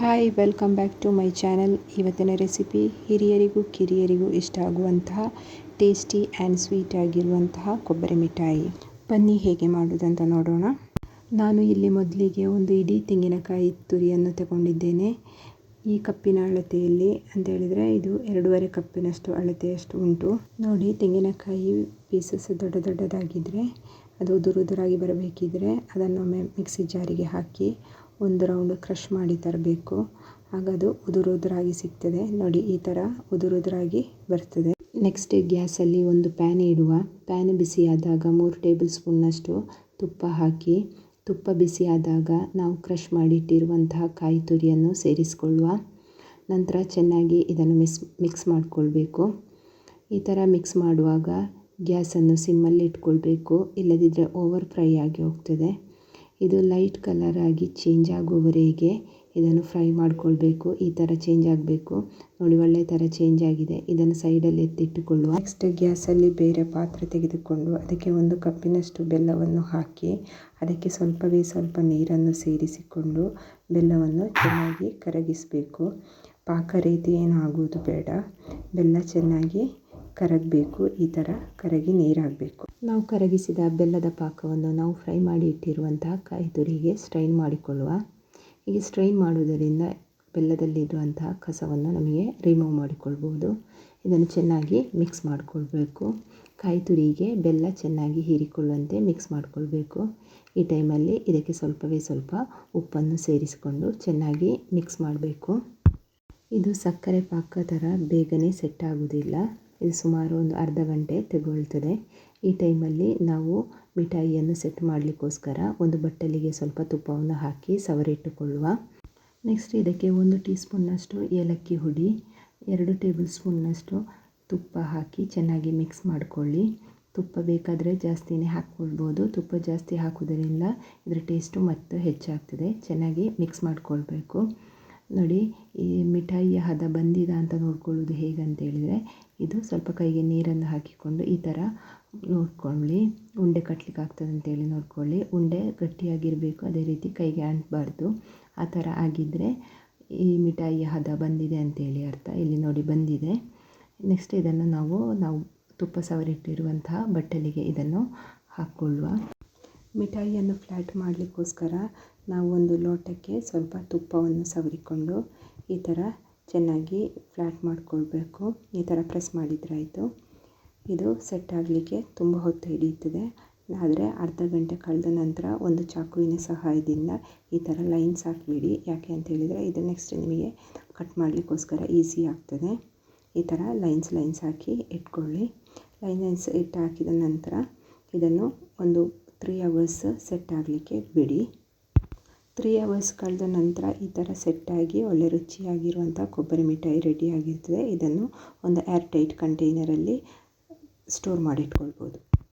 Hi welcome back to my channel ಇವತ್ತಿನ recipe ಹಿರಿಯರಿಗೂ ಕಿರಿಯರಿಗೂ ಇಷ್ಟ ಆಗುವಂತಹ ಟೇಸ್ಟಿ ಆ್ಯಂಡ್ ಸ್ವೀಟ್ ಆಗಿರುವಂತಹ ಕೊಬ್ಬರಿ ಮಿಠಾಯಿ. ಬನ್ನಿ ಹೇಗೆ ಮಾಡುವುದಂತ ನೋಡೋಣ. ನಾನು ಇಲ್ಲಿ ಮೊದಲಿಗೆ ಒಂದು ಇಡೀ ತೆಂಗಿನಕಾಯಿ ತುರಿಯನ್ನು ತಗೊಂಡಿದ್ದೇನೆ. ಈ ಕಪ್ಪಿನ ಅಳತೆಯಲ್ಲಿ ಅಂತ ಹೇಳಿದರೆ ಇದು ಎರಡೂವರೆ ಕಪ್ಪಿನಷ್ಟು ಅಳತೆಯಷ್ಟು ಉಂಟು. ನೋಡಿ, ತೆಂಗಿನಕಾಯಿ ಪೀಸಸ್ ದೊಡ್ಡ ದೊಡ್ಡದಾಗಿದ್ದರೆ ಅದು ಉದುರುದುರಾಗಿ ಬರಬೇಕಿದ್ರೆ ಅದನ್ನೊಮ್ಮೆ ಮಿಕ್ಸಿ ಜಾರಿಗೆ ಹಾಕಿ ಒಂದು ರೌಂಡ್ ಕ್ರಷ್ ಮಾಡಿ ತರಬೇಕು. ಆಗ ಅದು ಉದುರು ಉದುರಾಗಿ ಸಿಗ್ತದೆ. ನೋಡಿ, ಈ ಥರ ಉದುರುದುರಾಗಿ ಬರ್ತದೆ. ನೆಕ್ಸ್ಟ್ ಗ್ಯಾಸಲ್ಲಿ ಒಂದು ಪ್ಯಾನ್ ಇಡುವ. ಪ್ಯಾನ್ ಬಿಸಿಯಾದಾಗ ಮೂರು ಟೇಬಲ್ ಸ್ಪೂನ್ನಷ್ಟು ತುಪ್ಪ ಹಾಕಿ, ತುಪ್ಪ ಬಿಸಿಯಾದಾಗ ನಾವು ಕ್ರಷ್ ಮಾಡಿಟ್ಟಿರುವಂತಹ ಕಾಯಿ ತುರಿಯನ್ನು ಸೇರಿಸಿಕೊಳ್ಳುವ. ನಂತರ ಚೆನ್ನಾಗಿ ಇದನ್ನು ಮಿಸ್, ಮಿಕ್ಸ್ ಮಾಡಿಕೊಳ್ಬೇಕು. ಈ ಥರ ಮಿಕ್ಸ್ ಮಾಡುವಾಗ ಗ್ಯಾಸನ್ನು ಸಿಮ್ಮಲ್ಲಿ ಇಟ್ಕೊಳ್ಬೇಕು. ಇಲ್ಲದಿದ್ದರೆ ಓವರ್ ಫ್ರೈ ಆಗಿ ಹೋಗ್ತದೆ. ಇದು ಲೈಟ್ ಕಲರ್ ಆಗಿ ಚೇಂಜ್ ಆಗುವವರೆಗೆ ಇದನ್ನು ಫ್ರೈ ಮಾಡಿಕೊಳ್ಬೇಕು. ಈ ಥರ ಚೇಂಜ್ ಆಗಬೇಕು. ನೋಡಿ, ಒಳ್ಳೆ ಥರ ಚೇಂಜ್ ಆಗಿದೆ. ಇದನ್ನು ಸೈಡಲ್ಲಿ ಎತ್ತಿಟ್ಟುಕೊಳ್ಳುವ. ನೆಕ್ಸ್ಟ್ ಗ್ಯಾಸಲ್ಲಿ ಬೇರೆ ಪಾತ್ರೆ ತೆಗೆದುಕೊಂಡು ಅದಕ್ಕೆ ಒಂದು ಕಪ್ಪಿನಷ್ಟು ಬೆಲ್ಲವನ್ನು ಹಾಕಿ ಅದಕ್ಕೆ ಸ್ವಲ್ಪವೇ ಸ್ವಲ್ಪ ನೀರನ್ನು ಸೇರಿಸಿಕೊಂಡು ಬೆಲ್ಲವನ್ನು ಚೆನ್ನಾಗಿ ಕರಗಿಸಬೇಕು. ಪಾಕ ರೀತಿ ಏನು ಆಗುವುದು ಬೇಡ. ಬೆಲ್ಲ ಚೆನ್ನಾಗಿ ಕರಗಬೇಕು, ಈ ಥರ ಕರಗಿ ನೀರಾಗಬೇಕು. ನಾವು ಕರಗಿಸಿದ ಬೆಲ್ಲದ ಪಾಕವನ್ನು ನಾವು ಫ್ರೈ ಮಾಡಿ ಇಟ್ಟಿರುವಂತಹ ಕಾಯಿ ತುರಿಗೆ ಸ್ಟ್ರೈನ್ ಮಾಡಿಕೊಳ್ಳುವ. ಹೀಗೆ ಸ್ಟ್ರೈನ್ ಮಾಡುವುದರಿಂದ ಬೆಲ್ಲದಲ್ಲಿರುವಂತಹ ಕಸವನ್ನು ನಮಗೆ ರಿಮೂವ್ ಮಾಡಿಕೊಳ್ಬೋದು ಇದನ್ನು ಚೆನ್ನಾಗಿ ಮಿಕ್ಸ್ ಮಾಡಿಕೊಳ್ಬೇಕು. ಕಾಯಿ ತುರಿಗೆ ಬೆಲ್ಲ ಚೆನ್ನಾಗಿ ಹೀರಿಕೊಳ್ಳುವಂತೆ ಮಿಕ್ಸ್ ಮಾಡಿಕೊಳ್ಬೇಕು. ಈ ಟೈಮಲ್ಲಿ ಇದಕ್ಕೆ ಸ್ವಲ್ಪವೇ ಸ್ವಲ್ಪ ಉಪ್ಪನ್ನು ಸೇರಿಸಿಕೊಂಡು ಚೆನ್ನಾಗಿ ಮಿಕ್ಸ್ ಮಾಡಬೇಕು. ಇದು ಸಕ್ಕರೆ ಪಾಕ ಥರ ಬೇಗನೆ ಸೆಟ್ ಆಗೋದಿಲ್ಲ ಇದು ಸುಮಾರು ಒಂದು ಅರ್ಧ ಗಂಟೆ ತಗೊಳ್ತದೆ. ಈ ಟೈಮಲ್ಲಿ ನಾವು ಮಿಠಾಯಿಯನ್ನು ಸೆಟ್ ಮಾಡಲಿಕ್ಕೋಸ್ಕರ ಒಂದು ಬಟ್ಟಲಿಗೆ ಸ್ವಲ್ಪ ತುಪ್ಪವನ್ನು ಹಾಕಿ ಸವರಿಟ್ಟುಕೊಳ್ಳುವ. ನೆಕ್ಸ್ಟ್ ಇದಕ್ಕೆ ಒಂದು ಟೀ ಸ್ಪೂನ್ನಷ್ಟು ಏಲಕ್ಕಿ ಹುಡಿ, ಎರಡು ಟೇಬಲ್ ಸ್ಪೂನ್ನಷ್ಟು ತುಪ್ಪ ಹಾಕಿ ಚೆನ್ನಾಗಿ ಮಿಕ್ಸ್ ಮಾಡಿಕೊಳ್ಳಿ. ತುಪ್ಪ ಬೇಕಾದರೆ ಜಾಸ್ತಿನೇ ಹಾಕ್ಕೊಳ್ಬೋದು. ತುಪ್ಪ ಜಾಸ್ತಿ ಹಾಕೋದರಿಂದ ಇದರ ಟೇಸ್ಟು ಮತ್ತು ಹೆಚ್ಚಾಗ್ತದೆ. ಚೆನ್ನಾಗಿ ಮಿಕ್ಸ್ ಮಾಡಿಕೊಳ್ಬೇಕು. ನೋಡಿ, ಈ ಮಿಠಾಯಿಯ ಹದ ಬಂದಿದೆ ಅಂತ ನೋಡ್ಕೊಳ್ಳೋದು ಹೇಗೆ ಅಂತ ಹೇಳಿದರೆ ಇದು ಸ್ವಲ್ಪ ಕೈಗೆ ನೀರನ್ನು ಹಾಕಿಕೊಂಡು ಈ ಥರ ನೋಡ್ಕೊಳ್ಳಿ. ಉಂಡೆ ಕಟ್ಟಲಿಕ್ಕೆ ಆಗ್ತದೆ ಅಂತೇಳಿ ನೋಡ್ಕೊಳ್ಳಿ. ಉಂಡೆ ಗಟ್ಟಿಯಾಗಿರಬೇಕು, ಅದೇ ರೀತಿ ಕೈಗೆ ಅಂಟಬಾರ್ದು. ಆ ಥರ ಆಗಿದ್ದರೆ ಈ ಮಿಠಾಯಿಯ ಹದ ಬಂದಿದೆ ಅಂತೇಳಿ ಅರ್ಥ. ಇಲ್ಲಿ ನೋಡಿ ಬಂದಿದೆ. ನೆಕ್ಸ್ಟ್ ಇದನ್ನು ನಾವು ನಾವು ತುಪ್ಪ ಸವರಿಟ್ಟಿರುವಂತಹ ಬಟ್ಟಲಿಗೆ ಇದನ್ನು ಹಾಕ್ಕೊಳ್ಳುವ. ಮಿಠಾಯಿಯನ್ನು ಫ್ಲ್ಯಾಟ್ ಮಾಡಲಿಕ್ಕೋಸ್ಕರ ನಾವು ಒಂದು ಲೋಟಕ್ಕೆ ಸ್ವಲ್ಪ ತುಪ್ಪವನ್ನು ಸವರಿಕೊಂಡು ಈ ಥರ ಚೆನ್ನಾಗಿ ಫ್ಲ್ಯಾಟ್ ಮಾಡಿಕೊಳ್ಬೇಕು. ಈ ಥರ ಪ್ರೆಸ್ ಮಾಡಿದ್ರಾಯಿತು ಇದು ಸೆಟ್ ಆಗಲಿಕ್ಕೆ ತುಂಬ ಹೊತ್ತು ಹಿಡಿಯುತ್ತದೆ. ಆದರೆ ಅರ್ಧ ಗಂಟೆ ಕಳೆದ ನಂತರ ಒಂದು ಚಾಕುವಿನ ಸಹಾಯದಿಂದ ಈ ಥರ ಲೈನ್ಸ್ ಹಾಕಿಬಿಡಿ ಯಾಕೆ ಅಂತ ಹೇಳಿದರೆ ಇದು ನೆಕ್ಸ್ಟ್ ನಿಮಗೆ ಕಟ್ ಮಾಡಲಿಕ್ಕೋಸ್ಕರ ಈಸಿ ಆಗ್ತದೆ. ಈ ಥರ ಲೈನ್ಸ್ ಲೈನ್ಸ್ ಹಾಕಿ ಇಟ್ಕೊಳ್ಳಿ. ಲೈನ್ಸ್ ಇಟ್ಟು ಹಾಕಿದ ನಂತರ ಇದನ್ನು ಒಂದು ತ್ರೀ ಅವರ್ಸ್ ಸೆಟ್ ಆಗಲಿಕ್ಕೆ ಬಿಡಿ. ತ್ರೀ ಅವರ್ಸ್ ಕಳೆದ ನಂತರ ಈ ಥರ ಸೆಟ್ಟಾಗಿ ಒಳ್ಳೆ ರುಚಿಯಾಗಿರುವಂಥ ಕೊಬ್ಬರಿ ಮಿಠಾಯಿ ರೆಡಿಯಾಗಿರ್ತದೆ. ಇದನ್ನು ಒಂದು ಏರ್ ಟೈಟ್ ಕಂಟೈನರಲ್ಲಿ ಸ್ಟೋರ್ ಮಾಡಿಟ್ಕೊಳ್ಬೋದು.